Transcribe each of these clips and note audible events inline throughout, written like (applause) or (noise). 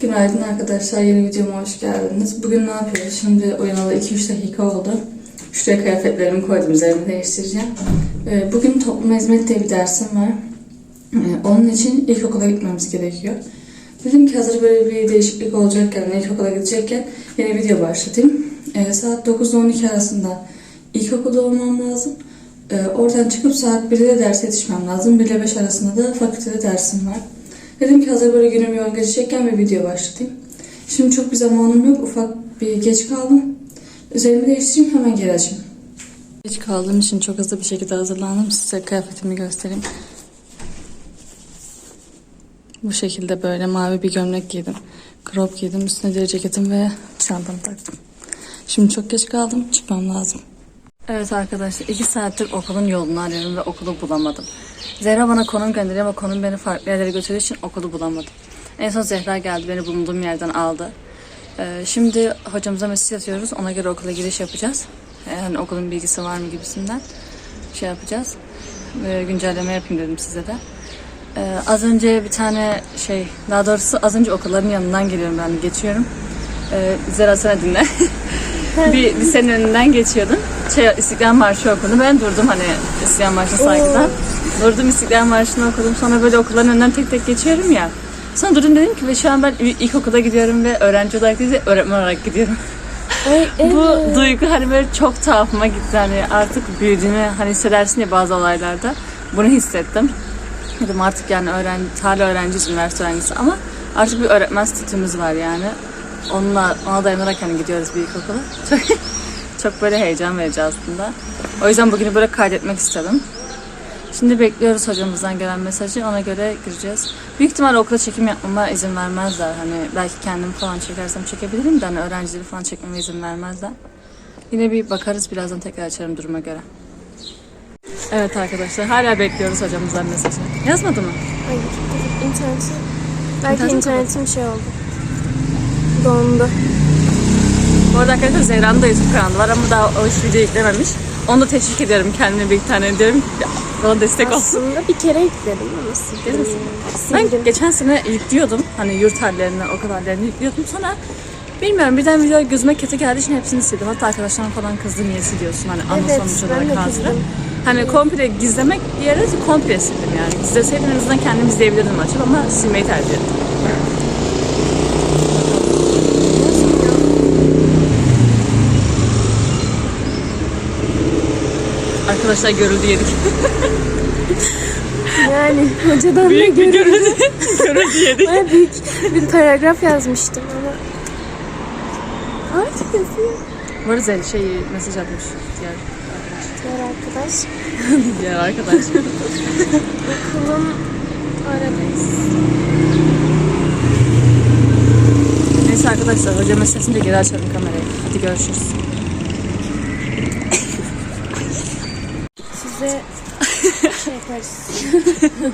Günaydın arkadaşlar, yeni videoma hoş geldiniz. Bugün ne yapıyoruz? Şimdi uyanalı 2-3 dakika oldu. Şuraya kıyafetlerimi koydum, üzerimi değiştireceğim. Ee, Bugün toplum hizmet diye bir dersim var. Ee, Onun için ilkokula gitmemiz gerekiyor. Dedim ki hazır böyle bir değişiklik olacakken, ilkokula gidecekken yeni video başlatayım. Ee, Saat 9 ile 12 arasında ilkokulda olmam lazım. Oradan çıkıp saat 1'de ders yetişmem lazım. 1 ile 5 arasında da fakültede dersim var. Dedim ki hazır böyle günüm yoğun geçecekken bir video başlatayım. Şimdi çok bir zamanım yok. Ufak bir geç kaldım. Üzerimi değiştireyim hemen geri açayım. Geç kaldığım için çok hızlı bir şekilde hazırlandım. Size kıyafetimi göstereyim. Bu şekilde böyle mavi bir gömlek giydim. Crop giydim. Üstüne deri ceketim ve çantamı taktım. Şimdi çok geç kaldım. Çıkmam lazım. Evet arkadaşlar iki saattir okulun yolunu arıyorum ve okulu bulamadım. Zehra bana konum gönderiyor ama konum beni farklı yerlere götürdüğü için okulu bulamadım. En son Zehra geldi beni bulunduğum yerden aldı. Ee, şimdi hocamıza mesaj atıyoruz. Ona göre okula giriş yapacağız. Yani okulun bilgisi var mı gibisinden şey yapacağız. Ee, güncelleme yapayım dedim size de. Ee, az önce bir tane şey, daha doğrusu az önce okulların yanından geliyorum ben geçiyorum. Ee, Zehra sen dinle. (laughs) bir lisenin önünden geçiyordum. Şey, İstiklal Marşı okudum. Ben durdum hani İstiklal Marşı'na saygıdan. Durdum İstiklal Marşı'nı okudum. Sonra böyle okulların önünden tek tek geçiyorum ya. Sonra durdum dedim ki ve şu an ben ilkokula gidiyorum ve öğrenci olarak değil de öğretmen olarak gidiyorum. Ay, (laughs) evet. Bu duygu hani böyle çok tuhafıma gitti. Hani artık büyüdüğünü hani hissedersin ya bazı olaylarda. Bunu hissettim. Dedim artık yani öğrenci, hala öğrenciyiz, üniversite öğrencisi ama artık bir öğretmen statümüz var yani. Onunla, ona dayanarak hani gidiyoruz bir ilkokula. Çok, (laughs) çok böyle heyecan verici aslında. O yüzden bugünü böyle kaydetmek istedim. Şimdi bekliyoruz hocamızdan gelen mesajı. Ona göre gireceğiz. Büyük ihtimal okula çekim yapmama izin vermezler. Hani belki kendim falan çekersem çekebilirim de hani öğrencileri falan çekmeme izin vermezler. Yine bir bakarız birazdan tekrar açarım duruma göre. Evet arkadaşlar hala bekliyoruz hocamızdan mesajı. Yazmadı mı? Hayır. İnterneti. Belki İnternet mi internetim şey oldu. Dondu. Bu arada arkadaşlar Zehra'nın da YouTube kanalı var ama daha o hiç video yüklememiş. Onu da teşvik ediyorum kendime bir tane diyorum. Bana destek olsun. Aslında bir kere yükledim ama sildim. Ben Sildim. geçen sene yüklüyordum. Hani yurt hallerini, okul hallerini yüklüyordum. Sonra bilmiyorum birden video gözüme kötü geldiği için hepsini sildim. Hatta arkadaşlarım falan kızdı niye siliyorsun hani ana Evet, sonuç ben olarak de hazırı. kızdım. Hani komple gizlemek yerine komple sildim yani. Gizleseydim en azından kendim izleyebilirdim açıp ama silmeyi tercih ettim. Arkadaşlar görüldü yedik. Yani hocadan da Büyük bir görüldü. görüldü. yedik. Baya büyük bir paragraf yazmıştım ama. Artık yazıyor. Zeli şey mesaj atmış diğer arkadaş. Diğer arkadaş. Diğer arkadaş. Okulun aradayız. Neyse arkadaşlar hoca mesajını geri açalım kamerayı. Hadi görüşürüz. Size şey yaparız.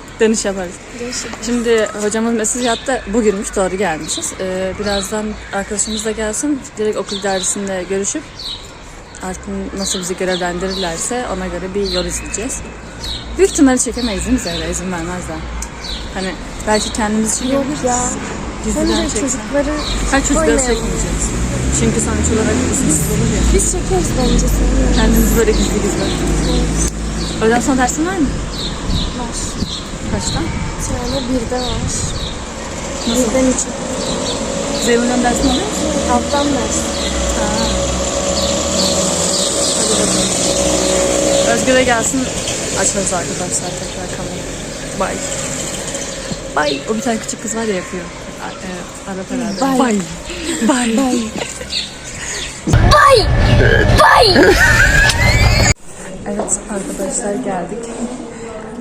(laughs) Dönüş yaparız. Görüşürüz. Şimdi hocamın mesaj attı. Bugünmüş doğru gelmişiz. Ee, birazdan arkadaşımız da gelsin. Direkt okul dersinde görüşüp artık nasıl bizi görevlendirirlerse ona göre bir yol izleyeceğiz. Büyük ihtimalle çekemeyiz değil mi Zehra? İzin vermezler. Hani belki kendimiz Yok çekebiliriz. ya. Gizliden çeksen. çocukları Her çocukları çekmeyeceğiz. Çünkü sonuç olarak isimsiz olur ya. Biz çekeriz bence sonra. Kendimizi böyle gizli gizli. Öğleden sonra dersin var mı? Var. Kaçta? Bir tane birde var. Nasıl? Birden üçe. Zeynep'den dersin oluyor mu? Alttan ders. Hadi bakalım. Özgür'e gelsin. Açarız arkadaşlar tekrar kamerayı. Bye. Bye. O bir tane küçük kız var ya yapıyor. A- E, Arap herhalde. Bye. Bye. Bye. Evet arkadaşlar geldik.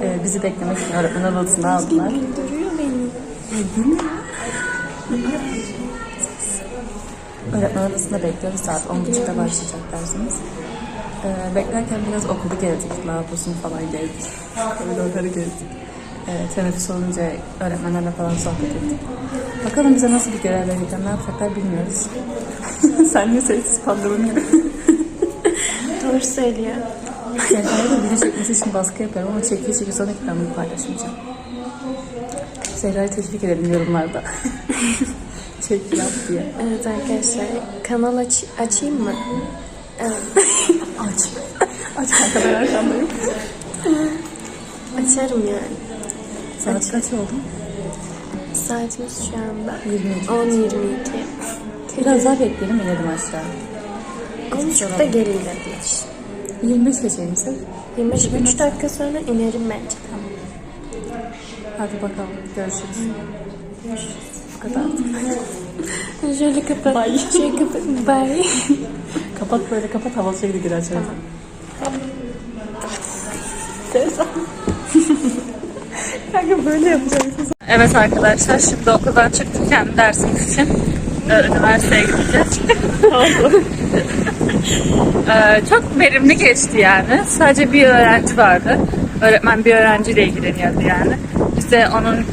Ee, bizi beklemek için öğretmen odasına aldılar. Güldürüyor beni. Öğretmen odasında bekliyoruz. Saat 10.30'da başlayacak dersimiz. Ee, beklerken biraz okulu gezdik. Lavabosunu falan gezdik. Koridorları gezdik. Ee, teneffüs olunca öğretmenlerle falan sohbet ettik. Bakalım bize nasıl bir görev verecekler, ne yapacaklar bilmiyoruz. (laughs) Sen niye sessiz kaldırın gibi? Doğru söylüyor. Zehra'ya da video çekmesi için baskı yapıyorum ama çekiyor çekiyor sonra bunu paylaşmayacağım. Zehra'yı teşvik edelim yorumlarda. (laughs) Çek yap diye. Evet arkadaşlar kanal aç açayım mı? Aç. Aç kanka ben arkandayım. Açarım yani. Saat kaç oldu? Saatimiz şu anda 22. 10.22. Biraz daha bekleyelim inelim aşağı. 10.30'da gelin dediler. 25 geçelim siz. 23 dakika sonra inerim bence. Hadi bakalım. Görüşürüz. Bu kadar. (laughs) Şöyle kapat. Bye. Şöyle kapat. Bye. (laughs) Kapat böyle kapat havalı şekilde gir açalım. (laughs) Kanka böyle yapacaksın. Evet arkadaşlar şimdi okuldan çıktık kendi dersimiz için. Üniversiteye gideceğiz. Ee, çok verimli geçti yani. Sadece bir öğrenci vardı. Öğretmen bir öğrenciyle ilgileniyordu yani. Biz de onun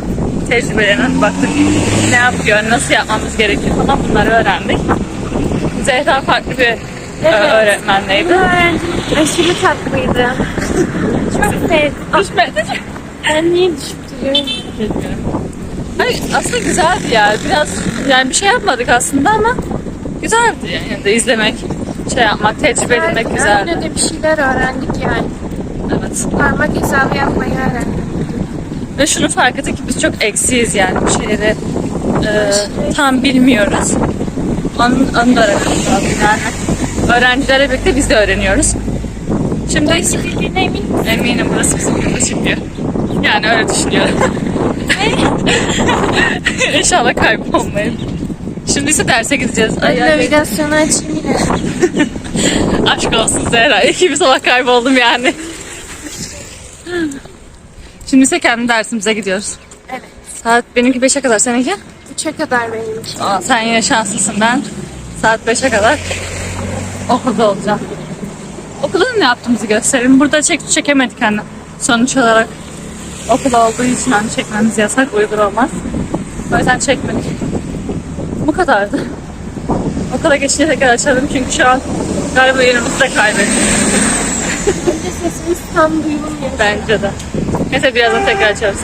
tecrübelerine baktık. Ne yapıyor, nasıl yapmamız gerekiyor falan bunları öğrendik. Zehra farklı bir e, öğretmenleydi. Öğrencim aşırı tatlıydı. Çok sevdim. Düşmedi. Ben niye düşüp? Bilmiyorum. Hayır, aslında güzeldi ya. Biraz yani bir şey yapmadık aslında ama güzeldi yani de izlemek, şey yapmak, tecrübe edinmek güzeldi. Yine de bir şeyler öğrendik yani. Evet. Parmak hesabı yapmayı öğrendik. Ve şunu fark ettik ki biz çok eksiyiz yani bir şeyleri e, tam bilmiyoruz. Onun, onu da lazım yani. Öğrencilerle birlikte biz de öğreniyoruz. Şimdi Bildiğine emin misin? eminim burası bizim yurda diyor. Yani öyle düşünüyorum. (laughs) İnşallah kaybolmayayım. Şimdi ise derse gideceğiz. Ay, ay. Navigasyonu açayım (laughs) yine. Aşk olsun Zehra. İki sabah kayboldum yani. Şimdi ise kendi dersimize gidiyoruz. Evet. Saat benimki 5'e kadar. Seninki? Üçe kadar benimki. Aa, sen yine şanslısın. Ben saat 5'e kadar okulda olacağım. Okulda ne yaptığımızı gösterelim. Burada çek çekemedik hani. Sonuç olarak okul olduğu için hani çekmemiz yasak, uygun olmaz. O yüzden çekmedik. Bu kadardı. Okula geçince tekrar açalım çünkü şu an galiba yerimizi de kaybettik. Bence sesimiz tam duyulmuyor. Bence de. Neyse birazdan tekrar açarız.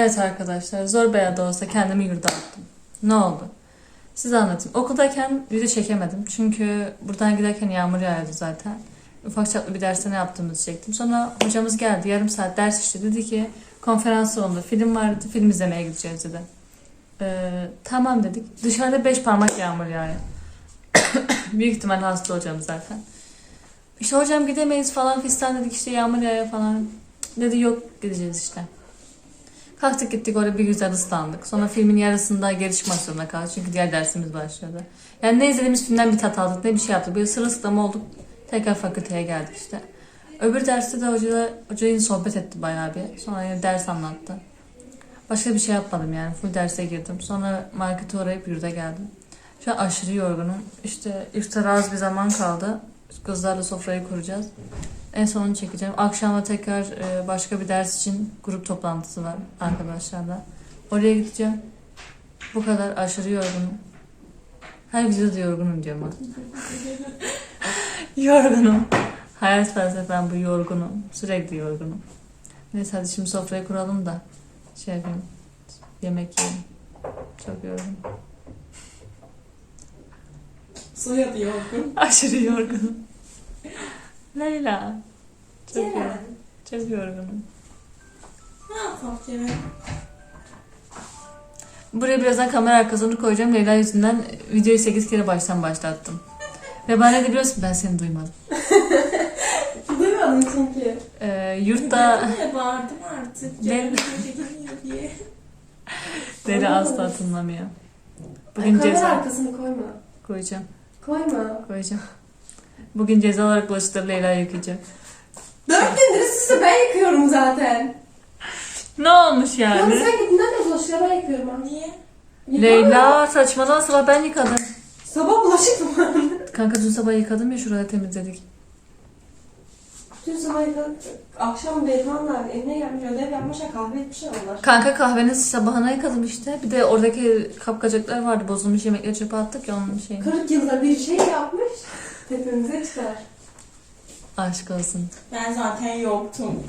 Evet arkadaşlar zor veya da olsa kendimi yurda attım. Ne oldu? Size anlatayım. Okuldayken video çekemedim. Çünkü buradan giderken yağmur yağıyordu zaten. Ufak çaplı bir derste ne yaptığımızı çektim. Sonra hocamız geldi. Yarım saat ders işte. Dedi ki konferans salonunda film vardı. Film izlemeye gideceğiz dedi. Ee, tamam dedik. Dışarıda beş parmak yağmur yağıyor. (coughs) Büyük ihtimal hasta olacağım zaten. İşte hocam gidemeyiz falan fistan dedik işte yağmur yağıyor falan. Dedi yok gideceğiz işte. Kalktık gittik oraya bir güzel ıslandık. Sonra filmin yarısında geri çıkmak zorunda kaldık. Çünkü diğer dersimiz başladı. Yani ne izlediğimiz filmden bir tat aldık ne bir şey yaptık. Böyle sırılsıklam olduk. Tekrar fakülteye geldik işte. Öbür derste de hoca, hoca yine sohbet etti bayağı bir. Sonra yine ders anlattı. Başka bir şey yapmadım yani. Full derse girdim. Sonra markete uğrayıp yurda geldim. Şu an aşırı yorgunum. İşte iftara az bir zaman kaldı. Kızlarla sofrayı kuracağız. En sonunu çekeceğim. Akşama tekrar e, başka bir ders için grup toplantısı var arkadaşlarla. Oraya gideceğim. Bu kadar aşırı yorgunum. Her videoda yorgunum diyorum ha. yorgunum. Hayat felsefem bu yorgunum. Sürekli yorgunum. Neyse hadi şimdi sofrayı kuralım da şey yapayım. Yemek yiyelim. Çok yorgunum. Soyadı yorgun. (laughs) Aşırı yorgunum. Leyla. Çok Ceren. Çok yorgunum. Ne yapalım Ceren? Buraya birazdan kamera arkasını koyacağım. Leyla yüzünden videoyu 8 kere baştan başlattım. Ve bana ne biliyorsun ben seni duymadım. (laughs) Duymadın çünkü. Ee, yurtta ya bağırdım artık. Çekilmiyor diye. (laughs) Leyla asla tınlamıyor. Bugün Ay, kamera ceza arkasını koyma. koyacağım. Koyma. Koyacağım. Bugün ceza olarak bulaşıkları Leyla'ya yıkayacağım. Dört gündür üst üste ben yıkıyorum zaten. Ne olmuş Yani yani? sen gittiğinden de bulaşıkları ben yıkıyorum. ha. Niye? Leyla saçmalama sabah ben yıkadım. Sabah bulaşık mı? (laughs) Kanka dün sabah yıkadım ya şurada temizledik. Dün sabah akşam Bedman'la evine gelmiş ödev yapmışlar kahve etmişler onlar. Kanka kahvenin sabahına yıkadım işte. Bir de oradaki kapkacaklar vardı. Bozulmuş yemekleri çöpe attık ya onun şeyini. 40 yılda bir şey yapmış. Tepemize çıkar. Aşk olsun. Ben zaten yoktum.